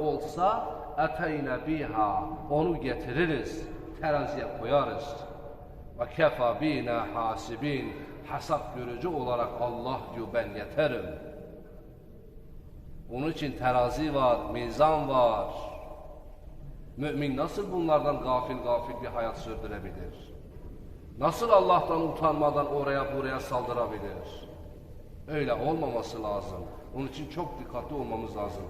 olsa eteyne biha onu getiririz teraziye koyarız ve kefa bina hasibin hesap görücü olarak Allah diyor ben yeterim onun için terazi var mizan var. Mümin nasıl bunlardan gafil gafil bir hayat sürdürebilir nasıl Allah'tan utanmadan oraya buraya saldırabilir öyle olmaması lazım. Onun için çok dikkatli olmamız lazım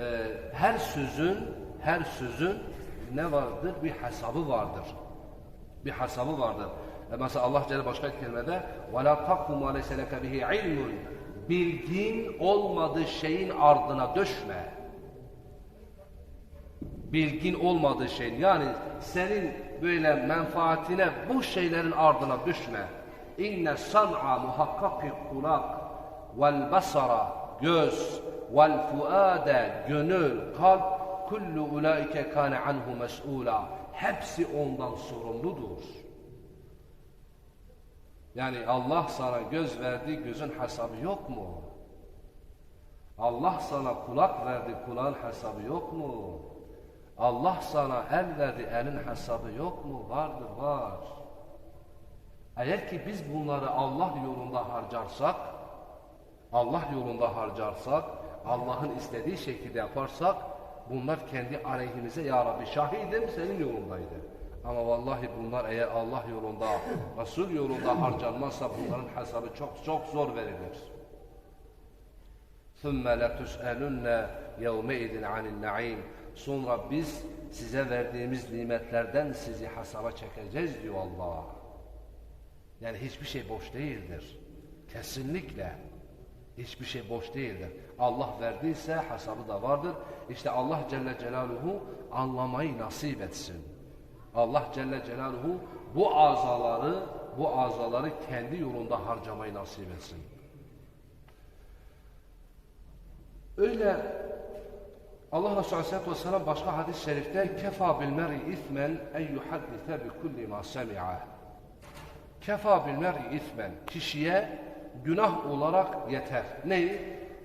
Ee, her sözün her sözün ne vardır bir hesabı vardır bir hesabı vardır. E mesela Allah Celle başka bir kelimede وَلَا تَقْفُ مَا لَيْسَ لَكَ بِهِ عِلْمٌ Bilgin olmadığı şeyin ardına düşme. Bilgin olmadığı şeyin yani senin böyle menfaatine bu şeylerin ardına düşme. İnne san'a muhakkak kulak vel basara göz vel fuade gönül kalp kullu ulaike kâne anhu mes'ûlâ hepsi ondan sorumludur. Yani Allah sana göz verdi, gözün hesabı yok mu? Allah sana kulak verdi, kulağın hesabı yok mu? Allah sana el verdi, elin hesabı yok mu? Vardır, var. Eğer ki biz bunları Allah yolunda harcarsak, Allah yolunda harcarsak, Allah'ın istediği şekilde yaparsak, bunlar kendi aleyhimize ya Rabbi şahidim senin yolundaydı. Ama vallahi bunlar eğer Allah yolunda, Resul yolunda harcanmazsa bunların hesabı çok çok zor verilir. ثُمَّ لَتُسْأَلُنَّ يَوْمَئِذٍ عَنِ النَّعِيمِ Sonra biz size verdiğimiz nimetlerden sizi hesaba çekeceğiz diyor Allah. Yani hiçbir şey boş değildir. Kesinlikle. Hiçbir şey boş değildir. Allah verdiyse hesabı da vardır. İşte Allah Celle Celaluhu anlamayı nasip etsin. Allah Celle Celaluhu bu azaları, bu azaları kendi yolunda harcamayı nasip etsin. Öyle Allah Resulü Aleyhisselatü Vesselam başka hadis-i şerifte kefa bil mer'i ismen en yuhaddise bi kulli ma semi'a. Kefa bil mer'i ismen kişiye günah olarak yeter. Neyi?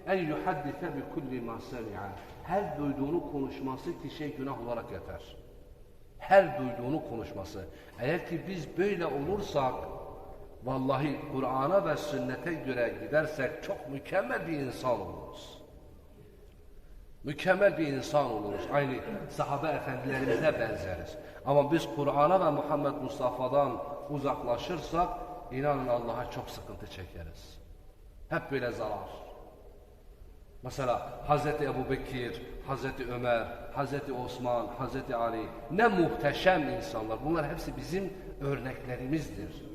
En yuhaddise bi kulli ma semi'a. Her duyduğunu konuşması kişiye günah olarak yeter. Her duyduğunu konuşması. Eğer ki biz böyle olursak vallahi Kur'an'a ve sünnete göre gidersek çok mükemmel bir insan oluruz. Mükemmel bir insan oluruz. Aynı sahabe efendilerimize benzeriz. Ama biz Kur'an'a ve Muhammed Mustafa'dan uzaklaşırsak inanın Allah'a çok sıkıntı çekeriz. Hep böyle zarar. Mesela Hazreti Ebu Bekir, Hazreti Ömer, Hazreti Osman, Hazreti Ali ne muhteşem insanlar. Bunlar hepsi bizim örneklerimizdir.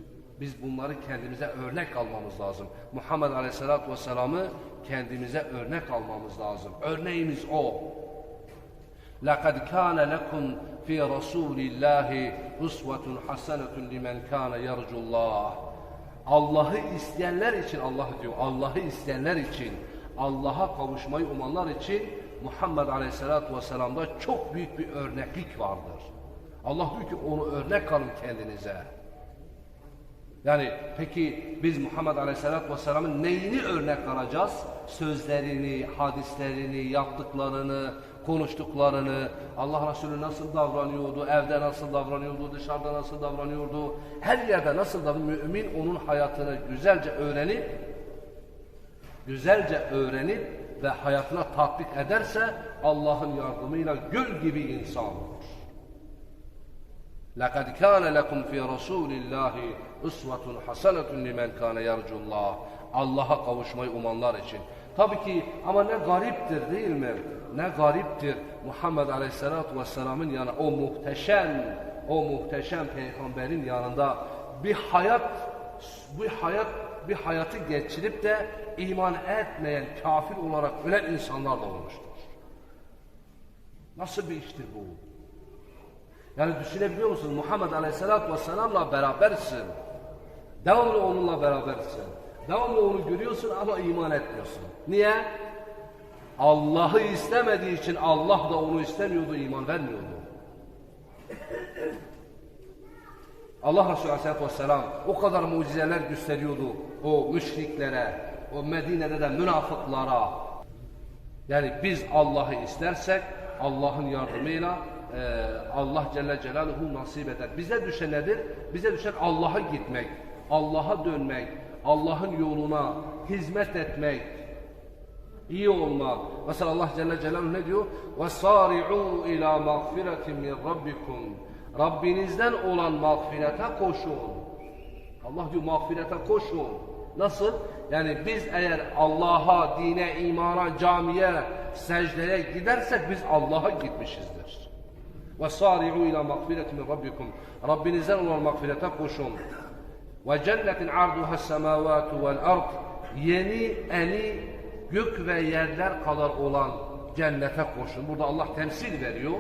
Biz bunları kendimize örnek almamız lazım. Muhammed Aleyhisselatü Vesselam'ı kendimize örnek almamız lazım. Örneğimiz o. لَقَدْ كَانَ لَكُمْ فِي رَسُولِ اللّٰهِ اُسْوَةٌ حَسَنَةٌ لِمَنْ كَانَ يَرْجُ اللّٰهِ Allah'ı isteyenler için Allah diyor. Allah'ı isteyenler için, Allah'a kavuşmayı umanlar için Muhammed Aleyhisselatü Vesselam'da çok büyük bir örneklik vardır. Allah diyor ki onu örnek alın kendinize. Yani peki biz Muhammed Aleyhisselatü Vesselam'ın neyini örnek alacağız? Sözlerini, hadislerini, yaptıklarını, konuştuklarını, Allah Resulü nasıl davranıyordu, evde nasıl davranıyordu, dışarıda nasıl davranıyordu, her yerde nasıl davranıyordu. Mümin onun hayatını güzelce öğrenip, güzelce öğrenip ve hayatına tatbik ederse Allah'ın yardımıyla gül gibi insan olur. لَقَدْ كَانَ لَكُمْ فِي رَسُولِ اللّٰهِ اُسْوَةٌ حَسَنَةٌ لِمَنْ كَانَ يَرْجُ اللّٰهِ Allah'a kavuşmayı umanlar için. Tabii ki ama ne gariptir değil mi? Ne gariptir Muhammed Aleyhisselatü Vesselam'ın yanı o muhteşem, o muhteşem peygamberin yanında bir hayat, bir hayat, bir hayatı geçirip de iman etmeyen, kafir olarak ölen insanlar da olmuştur. Nasıl bir iştir bu? Yani düşünebiliyor musunuz? Muhammed Aleyhisselatü Vesselam'la berabersin. Devamlı onunla berabersin. Devamlı onu görüyorsun ama iman etmiyorsun. Niye? Allah'ı istemediği için Allah da onu istemiyordu, iman vermiyordu. Allah Resulü Aleyhisselatü Vesselam o kadar mucizeler gösteriyordu o müşriklere, o Medine'de de münafıklara. Yani biz Allah'ı istersek Allah'ın yardımıyla e, Allah Celle Celaluhu nasip eder. Bize düşen nedir? Bize düşen Allah'a gitmek, Allah'a dönmek, Allah'ın yoluna hizmet etmek, iyi olmak. Mesela Allah Celle Celaluhu ne diyor? وَسَارِعُوا اِلَى مَغْفِرَةٍ مِنْ رَبِّكُمْ Rabbinizden olan mağfirete koşun. Allah diyor mağfirete koşun. Nasıl? Yani biz eğer Allah'a, dine, imana, camiye, secdeye gidersek biz Allah'a gitmişizdir. Ve sari'u ila mağfireti min rabbikum. Rabbinizden olan mağfirete koşun. Ve cennetin arduha semavatu vel ard. Yeni, eni, gök ve yerler kadar olan cennete koşun. Burada Allah temsil veriyor.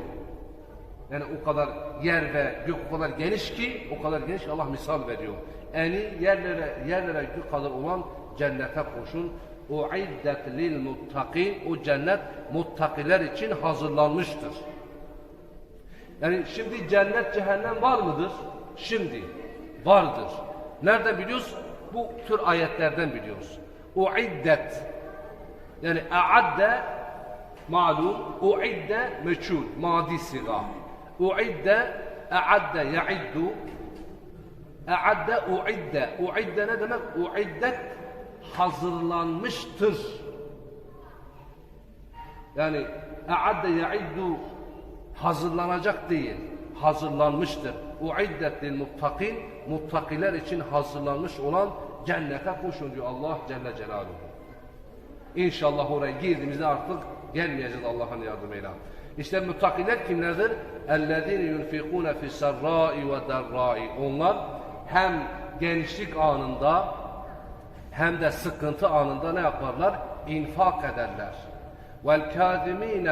Yani o kadar yer ve gök o kadar geniş ki, o kadar geniş Allah misal veriyor. Eni yerlere, yerlere gök kadar olan cennete koşun. Uiddet lil muttaqin. O cennet muttakiler için hazırlanmıştır. Yani şimdi cennet cehennem var mıdır? Şimdi vardır. Nereden biliyoruz? Bu tür ayetlerden biliyoruz. Uiddet yani a'adde malum, uidde meçhul, madi siga. Uidde, a'adde ya'iddu, a'adde uidde. Uidde ne demek? Uiddet hazırlanmıştır. Yani a'adde ya'iddu hazırlanacak değil, hazırlanmıştır. Uiddet lil muttakin, muttakiler için hazırlanmış olan cennete koşun diyor Allah Celle Celaluhu. İnşallah oraya girdiğimizde artık gelmeyeceğiz Allah'ın yardımıyla. İşte muttakiler kimlerdir? اَلَّذ۪ينَ يُنْفِقُونَ فِي السَّرَّاءِ وَالدَّرَّاءِ Onlar hem gençlik anında hem de sıkıntı anında ne yaparlar? İnfak ederler. وَالْكَاذِم۪ينَ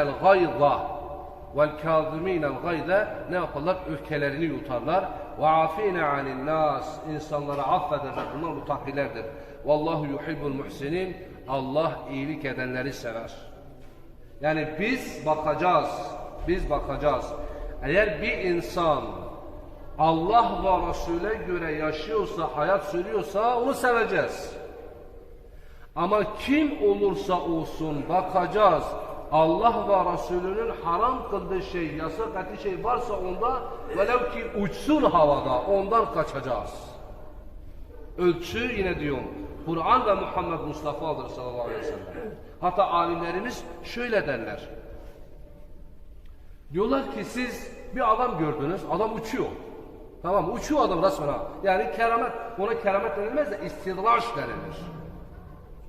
vel kâzimînel gayde ne yaparlar? Öfkelerini yutarlar. Ve afîne anil nas. İnsanları affederler. Bunlar mutakilerdir. Vallahu yuhibbul muhsinin. Allah iyilik edenleri sever. Yani biz bakacağız. Biz bakacağız. Eğer bir insan Allah ve Resul'e göre yaşıyorsa, hayat sürüyorsa onu seveceğiz. Ama kim olursa olsun bakacağız. Allah ve Resulünün haram kıldığı şey, yasak ettiği şey varsa onda velev ki uçsun havada ondan kaçacağız. Ölçü yine diyorum Kur'an ve Muhammed Mustafa'dır sallallahu aleyhi ve sellem. Hatta alimlerimiz şöyle derler. Diyorlar ki siz bir adam gördünüz, adam uçuyor. Tamam? Uçuyor adam resmen ha. Yani keramet, ona keramet denilmez de istidraç denilir.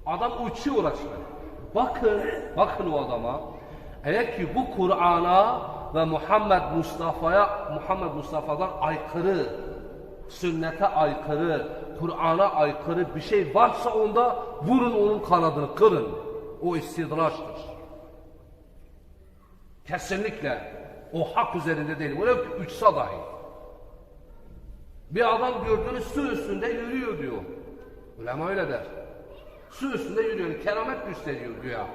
Adam uçuyor resmen. Bakın, bakın o adama. Eğer ki bu Kur'an'a ve Muhammed Mustafa'ya, Muhammed Mustafa'dan aykırı, sünnete aykırı, Kur'an'a aykırı bir şey varsa onda vurun onun kanadını, kırın. O istidraçtır. Kesinlikle o hak üzerinde değil. Böyle uçsa dahi. Bir adam gördüğünüz su üstünde yürüyor diyor. Ulema öyle der. Su üstünde yürüyor. Keramet gösteriyor güya.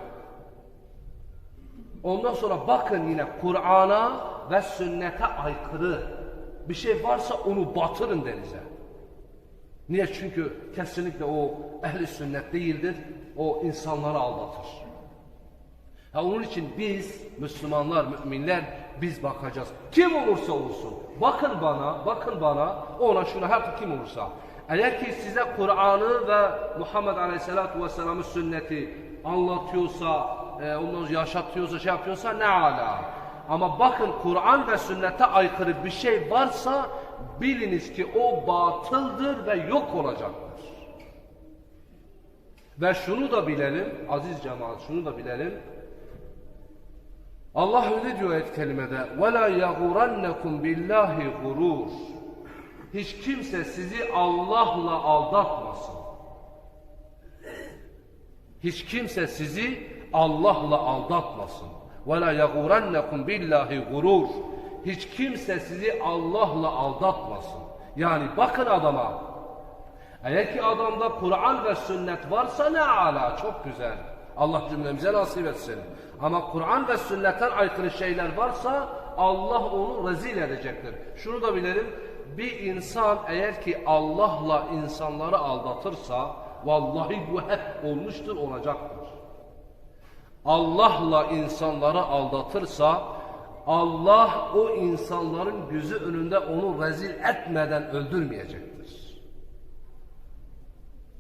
Ondan sonra bakın yine Kur'an'a ve sünnete aykırı bir şey varsa onu batırın denize. Niye? Çünkü kesinlikle o ehli sünnet değildir. O insanları aldatır. Ha onun için biz Müslümanlar, müminler biz bakacağız. Kim olursa olsun. Bakın bana, bakın bana, ona şuna her kim olursa. Eğer ki size Kur'an'ı ve Muhammed Aleyhisselatü Vesselam'ın sünneti anlatıyorsa, e, onları yaşatıyorsa, şey yapıyorsa ne ala. Ama bakın Kur'an ve sünnete aykırı bir şey varsa biliniz ki o batıldır ve yok olacaktır. Ve şunu da bilelim, aziz cemaat şunu da bilelim. Allah öyle diyor ayet kelimede وَلَا يَغُرَنَّكُمْ بِاللّٰهِ غُرُورٌ Hiç kimse sizi Allah'la aldatmasın. Hiç kimse sizi Allah'la aldatmasın. وَلَا يَغُرَنَّكُمْ بِاللّٰهِ غُرُورٌ Hiç kimse sizi Allah'la aldatmasın. Yani bakın adama. Eğer ki adamda Kur'an ve sünnet varsa ne ala çok güzel. Allah cümlemize nasip etsin. Ama Kur'an ve sünnetten aykırı şeyler varsa Allah onu rezil edecektir. Şunu da bilelim. Bir insan eğer ki Allah'la insanları aldatırsa vallahi bu hep olmuştur olacaktır. Allah'la insanları aldatırsa Allah o insanların gözü önünde onu rezil etmeden öldürmeyecektir.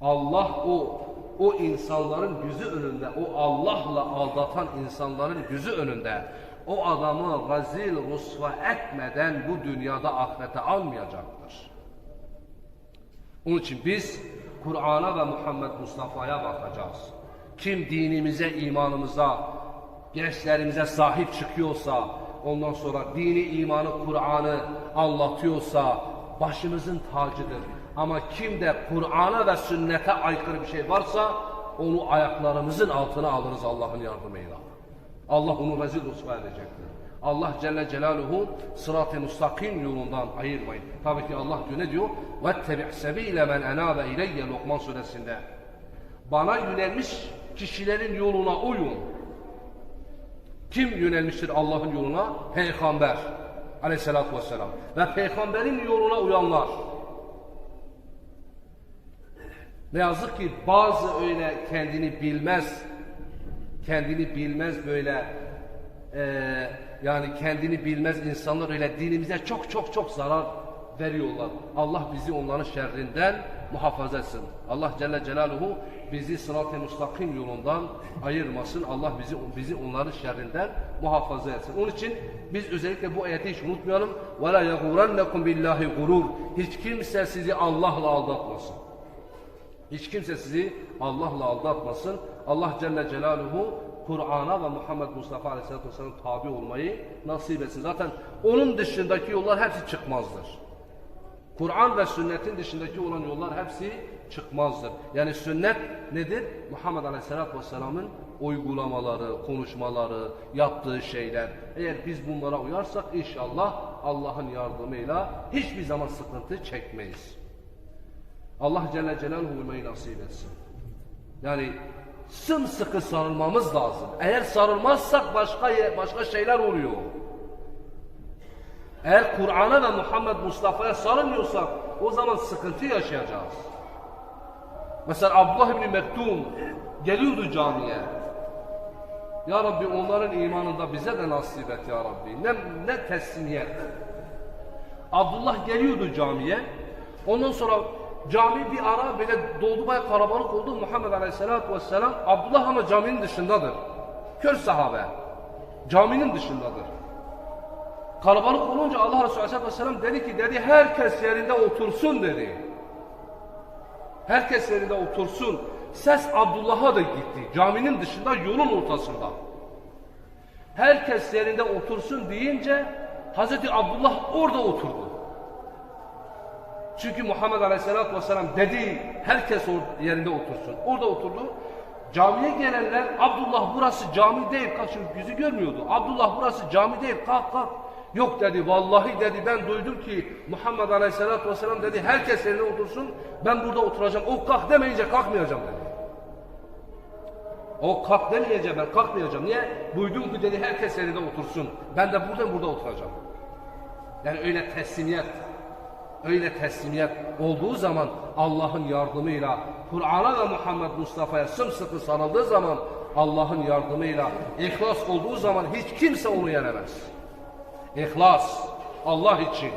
Allah o o insanların gözü önünde, o Allah'la aldatan insanların gözü önünde o adamı rezil, rusva etmeden bu dünyada ahirete almayacaktır. Onun için biz Kur'an'a ve Muhammed Mustafa'ya bakacağız. Kim dinimize, imanımıza, gençlerimize sahip çıkıyorsa, ondan sonra dini, imanı, Kur'an'ı anlatıyorsa başımızın tacıdır. Ama kim de Kur'an'a ve sünnete aykırı bir şey varsa onu ayaklarımızın altına alırız Allah'ın yardımıyla. Allah onu rezil rüsva edecektir. Allah Celle Celaluhu sırat-ı müstakim yolundan ayırmayın. Tabii ki Allah diyor ne diyor? وَاتَّبِعْ سَب۪يلَ مَنْ اَنَابَ اِلَيَّ Lokman suresinde. Bana yönelmiş kişilerin yoluna uyun. Kim yönelmiştir Allah'ın yoluna? Peygamber aleyhissalatü vesselam. Ve peygamberin yoluna uyanlar. Ne yazık ki bazı öyle kendini bilmez, kendini bilmez böyle eee yani kendini bilmez insanlar öyle dinimize çok çok çok zarar veriyorlar. Allah bizi onların şerrinden muhafaza etsin. Allah Celle Celaluhu bizi sırat-ı müstakim yolundan ayırmasın. Allah bizi bizi onların şerrinden muhafaza etsin. Onun için biz özellikle bu ayeti hiç unutmayalım. وَلَا يَغُرَنَّكُمْ بِاللّٰهِ gurur. Hiç kimse sizi Allah'la aldatmasın. Hiç kimse sizi Allah'la aldatmasın. Allah Celle Celaluhu Kur'an'a ve Muhammed Mustafa Aleyhisselatü Vesselam tabi olmayı nasip etsin. Zaten onun dışındaki yollar hepsi çıkmazdır. Kur'an ve sünnetin dışındaki olan yollar hepsi çıkmazdır. Yani sünnet nedir? Muhammed Aleyhisselatü Vesselam'ın uygulamaları, konuşmaları, yaptığı şeyler. Eğer biz bunlara uyarsak inşallah Allah'ın yardımıyla hiçbir zaman sıkıntı çekmeyiz. Allah Celle Celaluhu uymayı nasip etsin. Yani sımsıkı sarılmamız lazım. Eğer sarılmazsak başka başka şeyler oluyor. Eğer Kur'an'a ve Muhammed Mustafa'ya sarılmıyorsak o zaman sıkıntı yaşayacağız. Mesela Abdullah İbni Mektum geliyordu camiye. Ya Rabbi onların imanında bize de nasip et ya Rabbi. Ne, ne teslimiyet. Abdullah geliyordu camiye. Ondan sonra cami bir ara böyle doldu bayağı kalabalık oldu. Muhammed Aleyhisselatü Vesselam Abdullah ama caminin dışındadır. Kör sahabe. Caminin dışındadır. Kalabalık olunca Allah Resulü Aleyhisselatü Vesselam dedi ki dedi herkes yerinde otursun dedi. Herkes yerinde otursun. Ses Abdullah'a da gitti. Caminin dışında yolun ortasında. Herkes yerinde otursun deyince Hazreti Abdullah orada oturdu. Çünkü Muhammed Aleyhisselatü Vesselam dedi herkes yerinde otursun. Orada oturdu. Camiye gelenler Abdullah burası cami değil. Kalk şimdi yüzü görmüyordu. Abdullah burası cami değil. Kalk kalk. Yok dedi vallahi dedi ben duydum ki Muhammed Aleyhisselatü Vesselam dedi herkes yerine otursun. Ben burada oturacağım. O kalk demeyince kalkmayacağım dedi. O kalk demeyince ben kalkmayacağım. Niye? Duydum ki dedi herkes yerinde otursun. Ben de buradan burada oturacağım. Yani öyle teslimiyet öyle teslimiyet olduğu zaman Allah'ın yardımıyla Kur'an'a ve Muhammed Mustafa'ya sımsıkı sarıldığı zaman Allah'ın yardımıyla ihlas olduğu zaman hiç kimse onu yenemez. İhlas Allah için.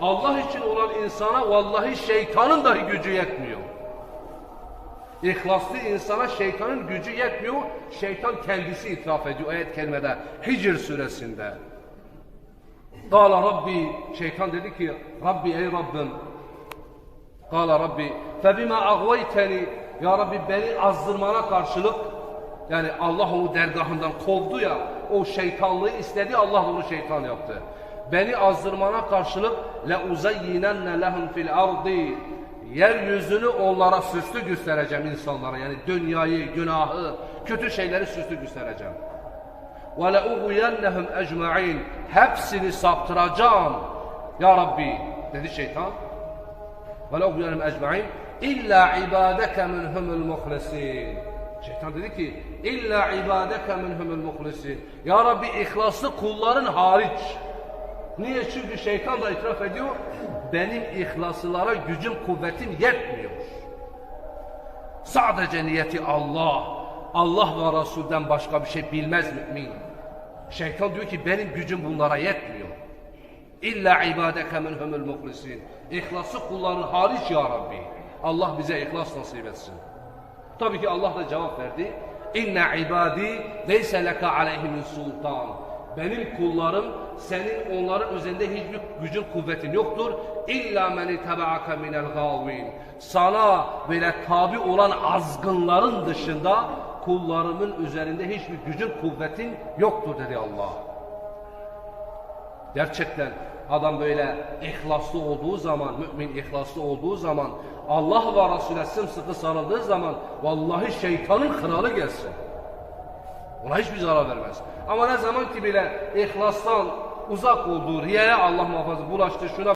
Allah için olan insana vallahi şeytanın dahi gücü yetmiyor. İhlaslı insana şeytanın gücü yetmiyor. Şeytan kendisi itiraf ediyor ayet kelimede Hicr suresinde. Kala Rabbi, şeytan dedi ki, Rabbi ey Rabbim, Kala Rabbi, febime agvayteni, Ya Rabbi beni azdırmana karşılık, yani Allah onu dergahından kovdu ya, o şeytanlığı istedi, Allah onu şeytan yaptı. Beni azdırmana karşılık, le uzayyinenne lehum fil ardi, yeryüzünü onlara süslü göstereceğim insanlara, yani dünyayı, günahı, kötü şeyleri süslü göstereceğim ve le'ubuyennehum ecma'in hepsini saptıracağım. Ya Rabbi dedi şeytan. ve le'ubuyennehum ecma'in illa ibadeke minhumul muhlesin şeytan dedi ki illa ibadeke minhumul muhlesin ya Rabbi ihlaslı kulların hariç. Niye? Çünkü şeytan da itiraf ediyor benim ihlaslılara gücüm kuvvetim yetmiyor. Sadece niyeti Allah. Allah ve Resul'den başka bir şey bilmez mümin. Şeytan diyor ki benim gücüm bunlara yetmiyor. İlla ibadeke minhumul muhlisin. İhlası kulların hariç ya Rabbi. Allah bize ihlas nasip etsin. Tabii ki Allah da cevap verdi. İnne ibadi leyse leke aleyhimin sultan. Benim kullarım senin onların üzerinde hiçbir gücün kuvvetin yoktur. İlla men itebaaka minel gavin. Sana böyle tabi olan azgınların dışında kullarımın üzerinde hiçbir gücün kuvvetin yoktur dedi Allah. Gerçekten adam böyle ihlaslı olduğu zaman, mümin ihlaslı olduğu zaman, Allah ve Resulüne sımsıkı sarıldığı zaman vallahi şeytanın kralı gelsin. Ona hiçbir zarar vermez. Ama ne zaman ki bile ihlastan uzak olduğu, riyaya Allah muhafaza bulaştı, şuna